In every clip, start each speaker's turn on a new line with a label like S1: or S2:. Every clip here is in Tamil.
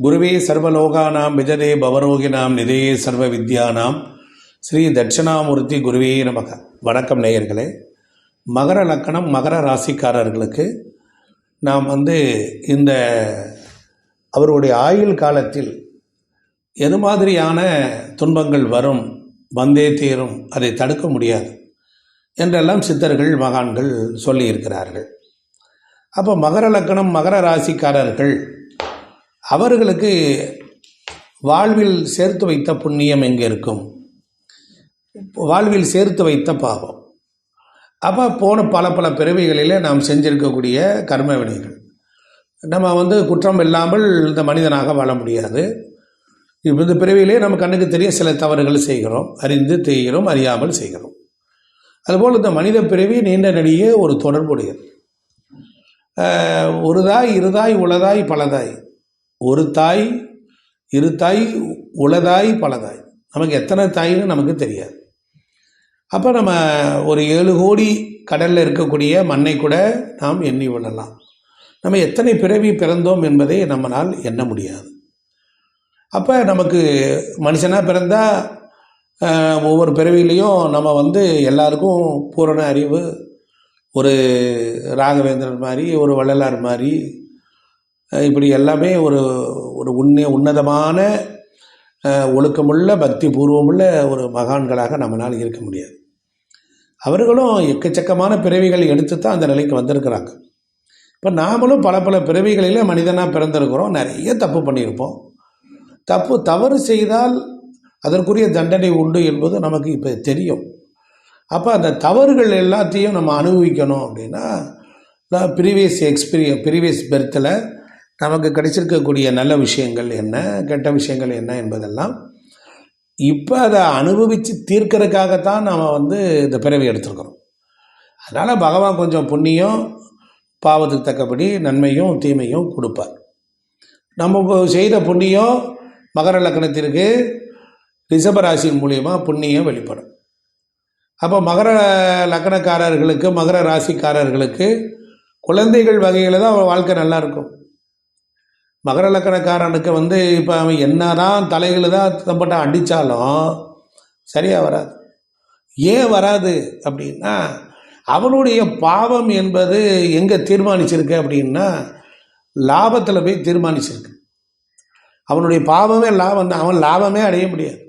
S1: குருவே சர்வலோகானாம் விஜதே பவரோகினாம் நிதே சர்வ வித்யானாம் ஸ்ரீ தட்சிணாமூர்த்தி குருவே நமக. வணக்கம் நேயர்களே. மகர லக்கணம் மகர ராசிக்காரர்களுக்கு நாம் வந்து இந்த அவருடைய ஆயுள் காலத்தில் எது மாதிரியான துன்பங்கள் வரும் வந்தே தீரும் அதை தடுக்க முடியாது என்றெல்லாம் சித்தர்கள் மகான்கள் சொல்லியிருக்கிறார்கள். அப்போ மகர லக்கணம் மகர ராசிக்காரர்கள் அவர்களுக்கு வாழ்வில் சேர்த்து வைத்த புண்ணியம் எங்கே இருக்கும்? வாழ்வில் சேர்த்து வைத்த பாவம். அப்போ போன பல பல பிறவிகளில் நாம் செஞ்சிருக்கக்கூடிய கர்ம வினைகள் நம்ம வந்து குற்றம் இல்லாமல் இந்த மனிதனாக வாழ முடியாது. இந்த பிறவியிலே நம்ம கண்ணுக்கு தெரிய சில தவறுகள் செய்கிறோம். அறிந்து தெரிகிறோம் அறியாமல் செய்கிறோம். அதுபோல் இந்த மனித பிறவி நீண்ட நடிகே ஒரு தொடர்புடையது. ஒருதாய் இருதாய் உளதாய் பலதாய். ஒரு தாய் இரு தாய் உளதாய் பலதாய். நமக்கு எத்தனை தாய்னு நமக்கு தெரியாது. அப்போ நம்ம ஒரு ஏழு கோடி கடலில் இருக்கக்கூடிய மண்ணை கூட நாம் எண்ணி விடலாம் நம்ம எத்தனை பிறவி பிறந்தோம் என்பதை நம்மளால் எண்ண முடியாது. அப்போ நமக்கு மனுஷனாக பிறந்தால் ஒவ்வொரு பிறவிலையும் நம்ம வந்து எல்லாருக்கும் பூரண அறிவு ஒரு ராகவேந்திரன் மாதிரி ஒரு வள்ளலார் மாதிரி இப்படி எல்லாமே ஒரு ஒரு உன்னே உன்னதமான ஒழுக்கமுள்ள பக்தி பூர்வமுள்ள ஒரு மகான்களாக நம்மளால் இருக்க முடியாது. அவர்களும் எக்கச்சக்கமான பிறவிகள் எடுத்து தான் அந்த நிலைக்கு வந்திருக்கிறாங்க. இப்போ நாமளும் பல பல பிறவிகளில் மனிதனாக பிறந்திருக்கிறோம். நிறைய தப்பு பண்ணியிருப்போம். தப்பு தவறு செய்தால் அதற்குரிய தண்டனை உண்டு என்பது நமக்கு இப்போ தெரியும். அப்போ அந்த தவறுகள் எல்லாத்தையும் நம்ம அனுபவிக்கணும் அப்படின்னா ப்ரீவியஸ் எக்ஸ்பீரியன் ப்ரீவியஸ் பெர்த்தில் நமக்கு கிடைச்சிருக்கக்கூடிய நல்ல விஷயங்கள் என்ன கெட்ட விஷயங்கள் என்ன என்பதெல்லாம் இப்போ அதை அனுபவித்து தீர்க்கிறதுக்காகத்தான் நாம் வந்து இந்த பிறவி எடுத்துருக்குறோம். அதனால் பகவான் கொஞ்சம் புண்ணியம் பாவத்துக்கு தக்கபடி நன்மையும் தீமையும் கொடுப்பார். நம்ம செய்த புண்ணியம் மகர லக்னத்திற்கு ரிஷபராசியின் மூலியமாக புண்ணியம் வெளிப்படும். அப்போ மகர லக்னக்காரர்களுக்கு மகர ராசிக்காரர்களுக்கு குழந்தைகள் வகையில் தான் அவன் வாழ்க்கை நல்லாயிருக்கும் மகர லக்கணக்காரனுக்கு வந்து இப்போ அவன் என்னதான் தலைகளை தான் தம்பட்ட அடித்தாலும் சரியாக வராது. ஏன் வராது அப்படின்னா அவனுடைய பாவம் என்பது எங்கே தீர்மானிச்சிருக்கு அப்படின்னா லாபத்தில் போய் தீர்மானிச்சிருக்கு. அவனுடைய பாவமே லாபம் தான் அவன் லாபமே அடைய முடியாது.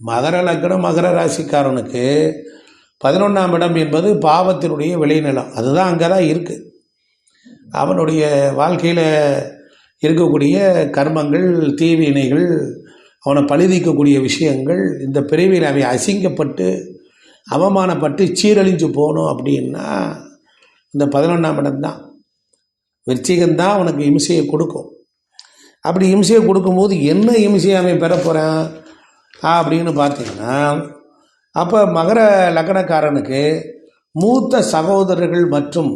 S1: மகர லக்னம் மகர ராசிக்காரனுக்கு பதினொன்றாம் இடம் என்பது பாவத்தினுடைய விளைநிலம். அதுதான் அங்கே தான் இருக்குது அவனுடைய வாழ்க்கையில் இருக்கக்கூடிய கர்மங்கள் தீவினைகள் அவனை பழுதிக்கக்கூடிய விஷயங்கள் இந்த பிறவியில் அவன் அசிங்கப்பட்டு அவமானப்பட்டு சீரழிஞ்சு போகணும் அப்படின்னா இந்த பதினொன்றாம் இடம் தான். விருச்சிகம்தான் அவனுக்கு இம்சையை கொடுக்கும். அப்படி இம்சையை கொடுக்கும்போது என்ன இம்சையை அவன் பெற போகிறான் அப்படின்னு பார்த்தீங்கன்னா அப்போ மகர லக்னக்காரனுக்கு மூத்த சகோதரர்கள் மற்றும்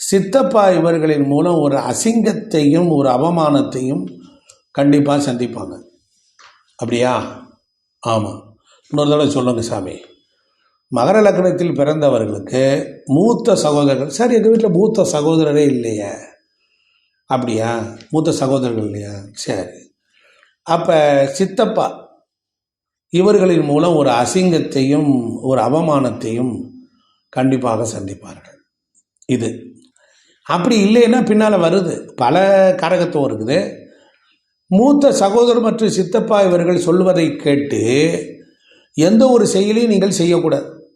S1: சித்தப்பா இவர்களின் மூலம் ஒரு அசிங்கத்தையும் ஒரு அவமானத்தையும் கண்டிப்பாக சந்திப்பாங்க. அப்படியா? ஆமாம் இன்னொரு தடவை சொல்லுங்கள் சாமி. மகர லக்னத்தில் பிறந்தவர்களுக்கு மூத்த சகோதரர்கள் சார் எங்கள் வீட்டில் மூத்த சகோதரரே இல்லையே. அப்படியா? மூத்த சகோதரர்கள் இல்லையா? சரி. அப்போ சித்தப்பா இவர்களின் மூலம் ஒரு அசிங்கத்தையும் ஒரு அவமானத்தையும் கண்டிப்பாக சந்திப்பார்கள். இது. அப்படி இல்லைன்னா பின்னால் வருது. பல காரகத்துவம் இருக்குது. மூத்த சகோதரர் மற்றும் சித்தப்பா இவர்கள் சொல்வதை கேட்டு எந்த ஒரு செயலையும் நீங்கள் செய்யக்கூடாது.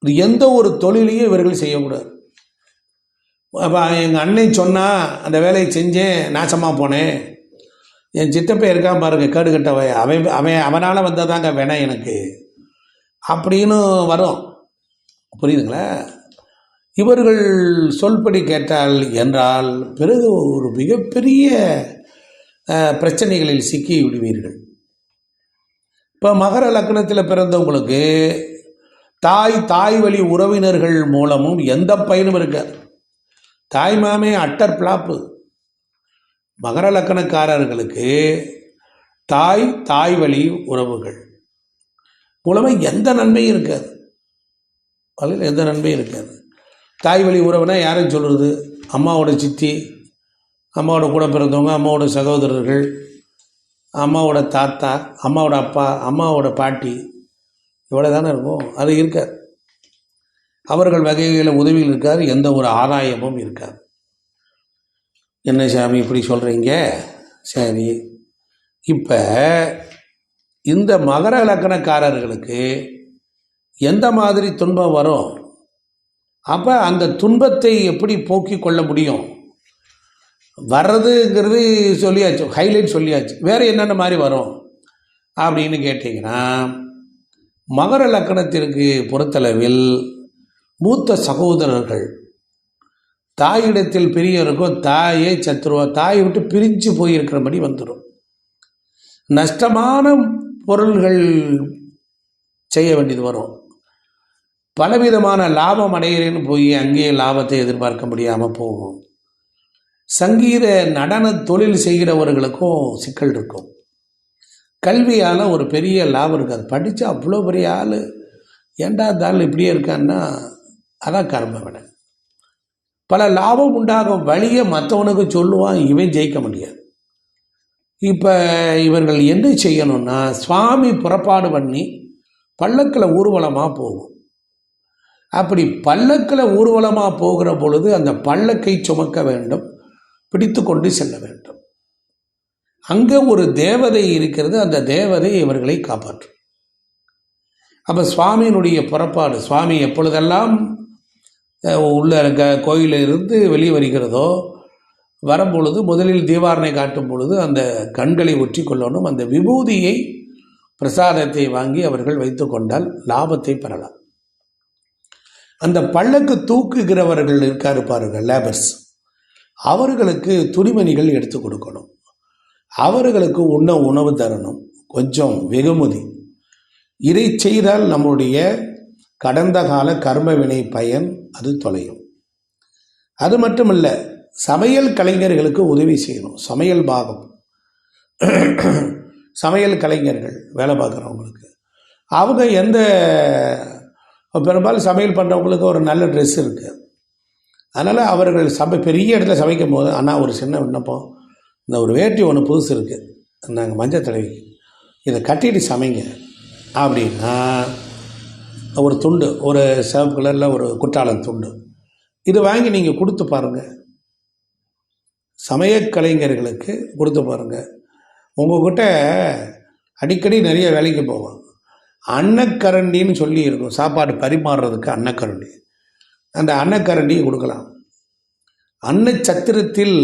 S1: எந்த ஒரு தொழிலையும் இவர்கள் செய்யக்கூடாது. அப்போ எங்கள் அண்ணன் சொன்னால் அந்த வேலையை செஞ்சேன் நாசமாக போனேன். என் சித்தப்பை இருக்கான் பாருங்க கேடு கட்டவன் அவன் அவன் அவனால் வந்ததாங்க வேணாம் எனக்கு. அப்படின்னு வரும். புரியுதுங்களா? இவர்கள் சொல்படி கேட்டால் என்றால் பிறகு ஒரு மிகப்பெரிய பிரச்சனைகளில் சிக்கி விடுவீர்கள். இப்போ மகர லக்னத்தில் பிறந்தவங்களுக்கு தாய் தாய் வழி உறவினர்கள் மூலமும் எந்த பயனும் இருக்காது தாய் மாமே அட்டர் பிளாப்பு. மகர லக்கணக்காரர்களுக்கு தாய் தாய் வழி உறவுகள் மூலமாக எந்த நன்மையும் இருக்காது. அதில் எந்த நன்மையும் இருக்காது. தாய் வழி உறவுனா யாரையும் சொல்கிறது அம்மாவோட சித்தி அம்மாவோட கூட பிறந்தவங்க அம்மாவோட சகோதரர்கள் அம்மாவோட தாத்தா அம்மாவோட அப்பா அம்மாவோட பாட்டி இவ்வளோ தானே இருக்கும்? அது இருக்காது. அவர்கள் வகைகளில் உதவியில் இருக்காது எந்த ஒரு ஆதாயமும் இருக்காது. என்ன சாமி இப்படி சொல்கிறீங்க சரி. இப்போ இந்த மகர இலக்கணக்காரர்களுக்கு எந்த மாதிரி துன்பம் வரும்? அப்போ அந்த துன்பத்தை எப்படி போக்கிக் கொள்ள முடியும்? வர்றதுங்கிறது சொல்லியாச்சு ஹைலைட் சொல்லியாச்சு. வேறு என்னென்ன மாதிரி வரும்? அப்படின்னு கேட்டிங்கன்னா மகர லக்கணத்திற்கு பொறுத்தளவில் மூத்த சகோதரர்கள் தாயிடத்தில் பெரியவருக்கும் தாயை சத்துருவா தாயை விட்டு பிரிஞ்சு போயிருக்கிறபடி வந்துடும் நஷ்டமான பொருள்கள் செய்ய வேண்டியது வரும். பலவிதமான லாபம் அடைகிறேன்னு போய் அங்கேயே லாபத்தை எதிர்பார்க்க முடியாமல் போகும். சங்கீத நடன தொழில் செய்கிறவர்களுக்கும் சிக்கல் இருக்கும். கல்வியால் ஒரு பெரிய லாபம் இருக்காது படித்தா அவ்வளோ பெரிய ஆள். ஏண்டா தாள் இப்படியே இருக்கான்னா அதான் கர்ம விட பல லாபம் உண்டாகும் வழியை மற்றவனுக்கு சொல்லுவான் இவன் ஜெயிக்க முடியாது. இப்போ இவர்கள் என்ன செய்யணும்னா சுவாமி புறப்பாடு பண்ணி பல்லக்கில் ஊர்வலமாக போகும். அப்படி பல்லக்கில் ஊர்வலமாக போகிற பொழுது அந்த பல்லக்கை சுமக்க வேண்டும் பிடித்து கொண்டு செல்ல வேண்டும். அங்கே ஒரு தேவதை இருக்கிறது அந்த தேவதை இவர்களை காப்பாற்றும். அப்போ சுவாமியினுடைய புறப்பாடு சுவாமி எப்பொழுதெல்லாம் அஹ், உள்ள இருக்க கோயிலிருந்து வெளியே வருகிறதோ வரும்பொழுது முதலில் தீபாரணை காட்டும் பொழுது அந்த கண்களை ஒற்றி கொள்ளணும் அந்த விபூதியை பிரசாதத்தை வாங்கி அவர்கள் வைத்து கொண்டால் லாபத்தை பெறலாம். அந்த பல்லக்கு தூக்குகிறவர்கள் இருக்காரு பாருங்கள் லேபர்ஸ். அவர்களுக்கு துணிமணிகள் எடுத்து கொடுக்கணும். அவர்களுக்கு உண்ண உணவு தரணும். கொஞ்சம் வெகுமதி. இதை செய்தால் நம்முடைய கடந்த கால கர்ம வினை பயன் அது தொலையும். அது மட்டுமல்ல சமையல் கலைஞர்களுக்கு உதவி செய்யணும். சமையல் பாகம். சமையல் கலைஞர்கள் வேலை பார்க்குறவங்களுக்கு. அவங்க எந்த பெரும்பாலும் சமையல் பண்ணுறவங்களுக்கு ஒரு நல்ல ட்ரெஸ் இருக்குது அதனால் அவர்கள் சமை பெரிய இடத்துல சமைக்கும் போது ஆனால் ஒரு சின்ன விண்ணப்பம். இந்த ஒரு வேட்டி ஒன்று புதுசு இருக்குது நாங்கள் மஞ்சள் தடவிக்கு இதை கட்டிட்டு சமைங்க. அப்படின்னா ஒரு துண்டு ஒரு சிவப்பு கலரில் ஒரு குற்றாலம் துண்டு. இது வாங்கி நீங்கள் கொடுத்து பாருங்கள் சமய கலைஞர்களுக்கு கொடுத்து பாருங்கள் உங்கள்கிட்ட அடிக்கடி நிறைய வேலைக்கு போவோம் அன்னக்கரண்டின்னு சொல்லி இருக்கும் சாப்பாடு பரிமாறுறதுக்கு அன்னக்கரண்டி. அந்த அன்னக்கரண்டியை கொடுக்கலாம். அன்னச்சத்திரத்தில்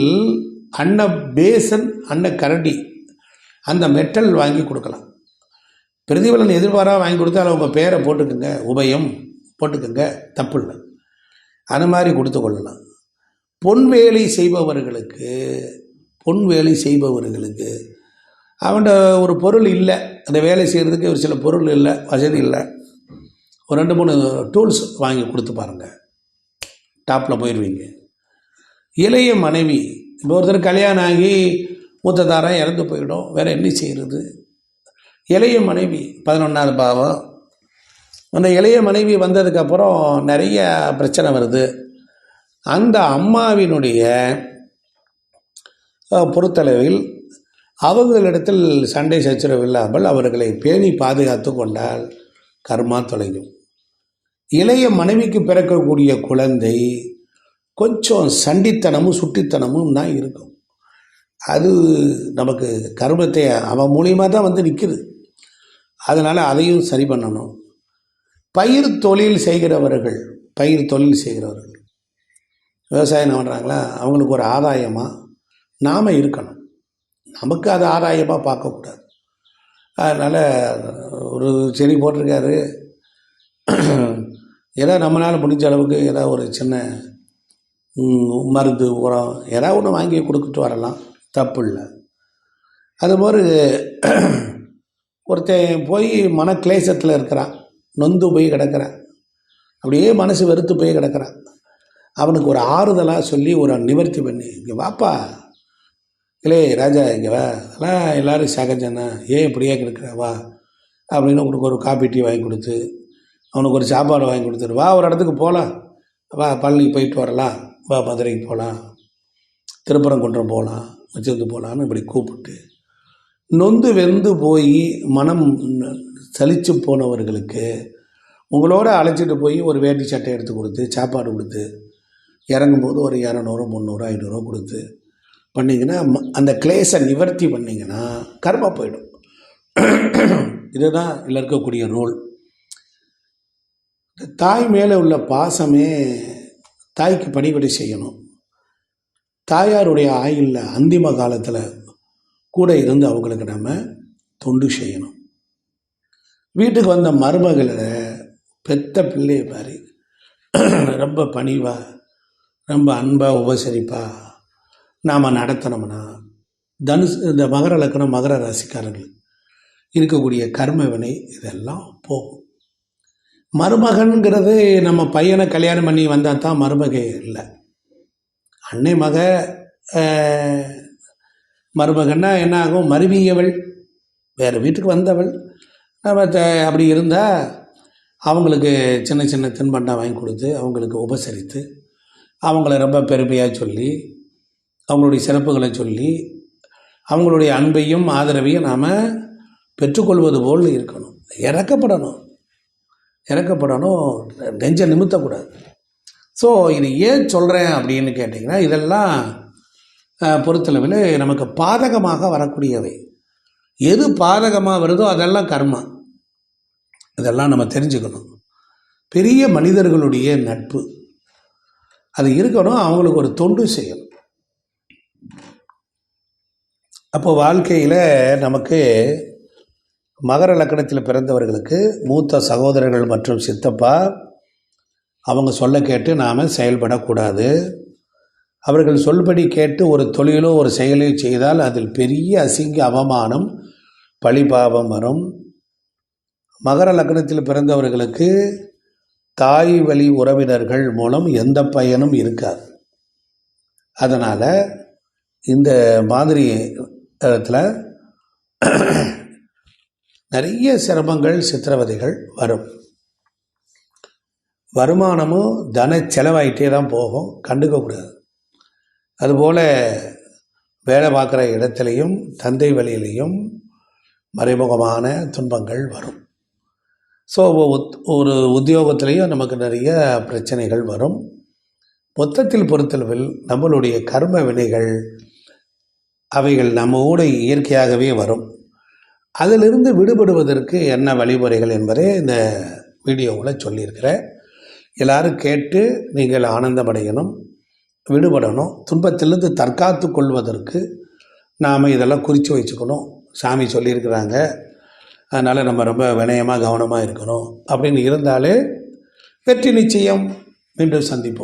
S1: அன்ன பேசன் அன்னக்கரண்டி. அந்த மெட்டல் வாங்கி கொடுக்கலாம். பிரதிபலன் எதிர்பாராக வாங்கி கொடுத்தா உங்கள் பேரை போட்டுக்குங்க. உபயம் போட்டுக்குங்க. தப்பு இல்லை. அது மாதிரி கொடுத்து கொள்ளலாம். பொன் வேலை செய்பவர்களுக்கு பொன் வேலை செய்பவர்களுக்கு அவன்கிட்ட ஒரு பொருள் இல்லை. அந்த வேலை செய்கிறதுக்கு ஒரு சில பொருள் இல்லை வசதி இல்லை. ஒரு ரெண்டு மூணு டூல்ஸ் வாங்கி கொடுத்து பாருங்கள் டாப்பில் போயிடுவீங்க இளைய மனைவி இப்போ ஒருத்தர் கல்யாணம் ஆகி மூத்ததாரம் இறந்து போயிடும். வேறு என்ன செய்கிறது இளைய மனைவி பதினொன்றாவது பாவம். அந்த இளைய மனைவி வந்ததுக்கப்புறம் நிறைய பிரச்சனை வருது. அந்த அம்மாவினுடைய பொறுத்தளவில் அவர்களிடத்தில் சண்டை சச்சரவு இல்லாமல் அவர்களை பேணி பாதுகாத்து கொண்டால் கர்மா தொலையும். இளைய மனைவிக்கு பிறக்கக்கூடிய குழந்தை கொஞ்சம் சண்டித்தனமும் சுட்டித்தனமும் தான் இருக்கும். அது நமக்கு கர்மத்தை அவன் மூலியமாக தான் வந்து நிற்குது அதனால் அதையும் சரி பண்ணணும். பயிர் தொழில் செய்கிறவர்கள் பயிர் தொழில் செய்கிறவர்கள் விவசாயம் என்ன பண்ணுறாங்களா அவங்களுக்கு ஒரு ஆதாயமாக நாம் இருக்கணும். நமக்கு அது ஆதாயமாக பார்க்கக்கூடாது. அதனால் ஒரு செடி போட்டிருக்காரு. ஏதோ நம்மளால் முடிஞ்ச அளவுக்கு ஏதோ ஒரு சின்ன மருந்து உரம் ஏதாவது ஒன்று வாங்கி கொடுத்துட்டு வரலாம். தப்பு இல்லை. அதுமாதிரி ஒருத்தன் போய் மன கிளேசத்தில் இருக்கிறான். நொந்து போய் கிடக்கிறான். அப்படியே மனசு வெறுத்து போய் கிடக்கிறான். அவனுக்கு ஒரு ஆறுதலாக சொல்லி ஒரு நிவர்த்தி பண்ணி. இங்கே வாப்பா. இல்லே ராஜா இங்கே வா. அதெல்லாம் எல்லோரும் சகஜம்னா ஏன் இப்படியே கிடக்குற? வா. அப்படின்னு உனக்கு ஒரு காப்பி டீ வாங்கி கொடுத்து அவனுக்கு ஒரு சாப்பாடு வாங்கி கொடுத்துரு வா ஒரு இடத்துக்கு போகலாம் வா பழனிக்கு போயிட்டு வரலாம். வா மதுரைக்கு போகலாம் திருப்பரங்குன்றம் போகலாம் வச்சிருந்து போகலான்னு இப்படி கூப்பிட்டு நொந்து வெந்து போய் மனம் சலித்து போனவர்களுக்கு உங்களோட அழைச்சிட்டு போய் ஒரு வேட்டி சட்டை எடுத்து கொடுத்து சாப்பாடு கொடுத்து இறங்கும்போது ஒரு இரநூறு முந்நூறு ஐநூறுரூவா கொடுத்து பண்ணிங்கன்னா அந்த கிளேஸை நிவர்த்தி பண்ணிங்கன்னா கர்மா போயிடும். இதுதான் இதில் இருக்கக்கூடிய ரோல் தாய் மேலே உள்ள பாசமே தாய்க்கு பணிபடி செய்யணும். தாயாருடைய ஆயுளில் அந்திம காலத்தில் கூட இருந்து அவங்களுக்கு நம்ம தொண்டு செய்யணும். வீட்டுக்கு வந்த மருமகளை பெத்த பிள்ளையை பாரு. ரொம்ப பணிவாக ரொம்ப அன்பாக உபசரிப்பாக நாம் நடத்தினோம்னா தனுசு இந்த மகர லக்கணம் மகர ராசிக்காரர்கள் இருக்கக்கூடிய கர்ம வினை இதெல்லாம் போகும். மருமகன்கிறது நம்ம பையனை கல்யாணம் பண்ணி வந்தால் தான் மருமக இல்லை. அன்னை மக மருமகன்னா என்ன ஆகும்? மருவியவள். வேறு வீட்டுக்கு வந்தவள். நம்ம த- அப்படி இருந்தால் அவங்களுக்கு சின்ன சின்ன தின்பண்டம் வாங்கி கொடுத்து அவங்களுக்கு உபசரித்து அவங்கள ரொம்ப பெருமையாக சொல்லி அவங்களுடைய சிறப்புகளை சொல்லி அவங்களுடைய அன்பையும் ஆதரவையும் நாம் பெற்றுக்கொள்வது போல் இருக்கணும். இறக்கப்படணும். இறக்கப்படணும். நெஞ்ச நிமித்தக்கூடாது. ஸோ இது ஏன் சொல்கிறேன் அப்படின்னு கேட்டிங்கன்னா இதெல்லாம் பொறுத்தளவில் நமக்கு பாதகமாக வரக்கூடியவை. எது பாதகமாக வருதோ அதெல்லாம் கர்மா. இதெல்லாம் நம்ம தெரிஞ்சுக்கணும். பெரிய மனிதர்களுடைய நட்பு. அது இருக்கணும் அவங்களுக்கு ஒரு தொண்டு செய்யணும். அப்போ வாழ்க்கையில் நமக்கு மகர லக்கணத்தில் பிறந்தவர்களுக்கு மூத்த சகோதரர்கள் மற்றும் சித்தப்பா அவங்க சொல்ல கேட்டு நாம் செயல்படக்கூடாது. அவர்கள் சொல்படி கேட்டு ஒரு தொழிலோ ஒரு செயலையோ செய்தால் அதில் பெரிய அசிங்க அவமானம் பழிபாவம் வரும். மகர லக்னத்தில் பிறந்தவர்களுக்கு தாய் வழி உறவினர்கள் மூலம் எந்த பயனும் இருக்காது. அதனால் இந்த மாதிரி இடத்துல நிறைய சிரமங்கள் சித்திரவதைகள் வரும். வருமானமும் தன செலவாயிட்டே தான் போகும். கண்டுக்கக்கூடாது அதுபோல் வேலை பார்க்குற இடத்துலையும் தந்தை வழியிலையும் மறைமுகமான துன்பங்கள் வரும். ஸோ ஒரு உத்தியோகத்திலையும் நமக்கு நிறைய பிரச்சனைகள் வரும். மொத்தத்தில் பொறுத்தளவில் நம்மளுடைய கர்ம வினைகள் அவைகள் நம்மோடு இயற்கையாகவே வரும். அதிலிருந்து விடுபடுவதற்கு என்ன வழிமுறைகள் என்பதை இந்த வீடியோவில் சொல்லியிருக்கிறேன். எல்லாரும் கேட்டு நீங்கள் ஆனந்தமடையணும் விடுபடணும் துன்பத்திலிருந்து தற்காத்து கொள்வதற்கு நாம் இதெல்லாம் குறித்து வச்சுக்கணும். சாமி சொல்லியிருக்கிறாங்க. அதனால் நம்ம ரொம்ப வினயமாக கவனமாக இருக்கணும். அப்படின்னு இருந்தாலே வெற்றி நிச்சயம். மீண்டும் சந்திப்போம்.